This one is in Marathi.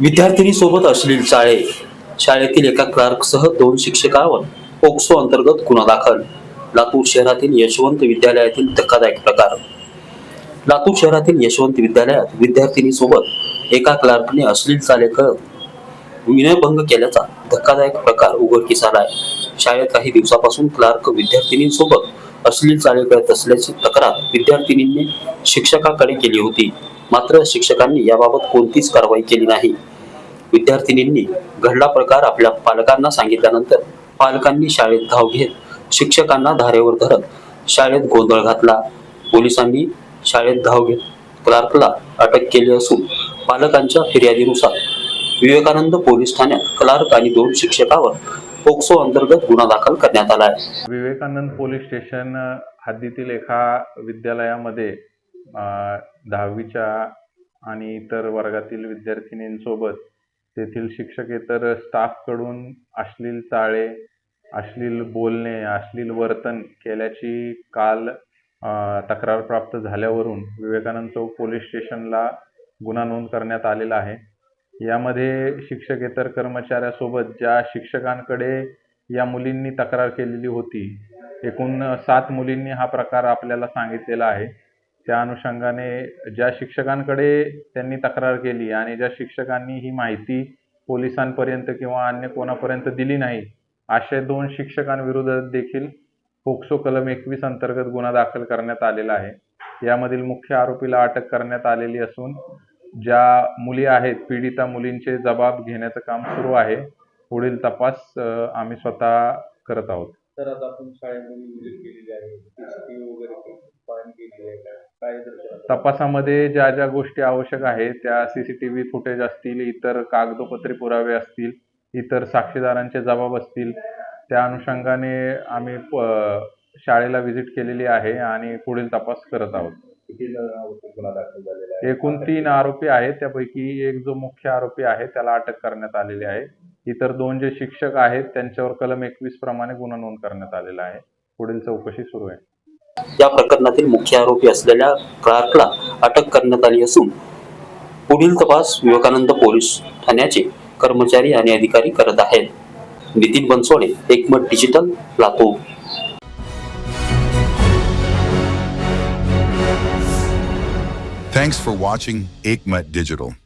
विद्यार्थिनी सोबत अश्लील शाळे शाळेतील एका क्लार्कसह दोन शिक्षकावर पोक्सो अंतर्गत गुन्हा दाखल. लातूर शहरातील यशवंत विद्यालयातील धक्कादायक प्रकार. लातूर शहरातील यशवंत विद्यालयात विद्यार्थिनी सोबत एका क्लार्कने अश्लील चाले करत विनयभंग केल्याचा धक्कादायक प्रकार उघडकीस आलाय. शाळेत काही दिवसापासून क्लार्क विद्यार्थिनींसोबत अश्लील चाले करत असल्याची तक्रार विद्यार्थिनींनी शिक्षकाकडे केली होती. मात्र शिक्षकांनी याबाबत कोणतीच कारवाई केली नाही. विद्यार्थिनींनी घडला प्रकार आपल्या पालकांना सांगितल्यानंतर पालकांनी शाळेत धाव घेत शिक्षकांना धारेवर धरत शाळेत गोंधळ घातला. पोलिसांनी शाळेत धाव घेत क्लार्कला अटक केली असून पालकांच्या फिर्यादीनुसार विवेकानंद पोलीस ठाण्यात क्लार्क आणि दोन शिक्षकावर पोक्सो अंतर्गत गुन्हा दाखल करण्यात आला आहे. विवेकानंद पोलीस स्टेशन हद्दीतील एका विद्यालयामध्ये दहावीच्या आणि इतर वर्गातील विद्यार्थिनींसोबत तेथील शिक्षकेतर स्टाफकडून अश्लील चाळे अश्लील बोलणे अश्लील वर्तन केल्याची काल तक्रार प्राप्त झाल्यावरून विवेकानंद चौक पोलीस स्टेशनला गुन्हा नोंद करण्यात आलेला आहे. यामध्ये शिक्षकेतर कर्मचाऱ्यासोबत ज्या शिक्षकांकडे या मुलींनी तक्रार केलेली होती एकूण सात मुलींनी हा प्रकार आपल्याला सांगितलेला आहे. त्या अनुषंगाने ज्या शिक्षकांकडे त्यांनी तक्रार केली आणि ज्या शिक्षकांनी ही माहिती पोलिसांपर्यंत किंवा अन्य कोणापर्यंत दिली नाही असे दोन शिक्षकांविरुद्ध देखील पोक्सो कलम एकवीस अंतर्गत गुन्हा दाखल करण्यात आलेला आहे. यामधील मुख्य आरोपीला अटक करण्यात आलेली असून ज्या मुली आहेत पीडिता मुलींचे जबाब घेण्याचं काम सुरू आहे. पुढील तपास आम्ही स्वतः करत आहोत. तर आता आपण शाळेमध्ये विजिट केलेली आहे वगैरे पाहणी केलेली आहे का? काय तपासामध्ये ज्या ज्या गोष्टी आवश्यक आहेत त्या सीसीटीव्ही फुटेज असतील इतर कागदोपत्री पुरावे असतील इतर साक्षीदारांचे जबाब असतील त्या अनुषंगाने आम्ही शाळेला व्हिजिट केलेली आहे आणि पुढील तपास करत आहोत. एकूण तीन आरोपी आहेत त्यापैकी एक जो मुख्य आरोपी आहे त्याला अटक करण्यात आलेली आहे. इतर दोन जे शिक्षक आहेत त्यांच्यावर कलम एकवीस प्रमाणे गुन्हा नोंद करण्यात आलेला आहे. पुढील चौकशी सुरू आहे. या प्रकरणातील मुख्य आरोपी असलेल्या क्लार्कला अटक करण्यात आली असून पुढील तपास विवेकानंद पोलीस ठाण्याचे कर्मचारी आणि अधिकारी करत आहेत. Nitin Bansode Ekmat digital Latur. Thanks for watching Aikmat Digital.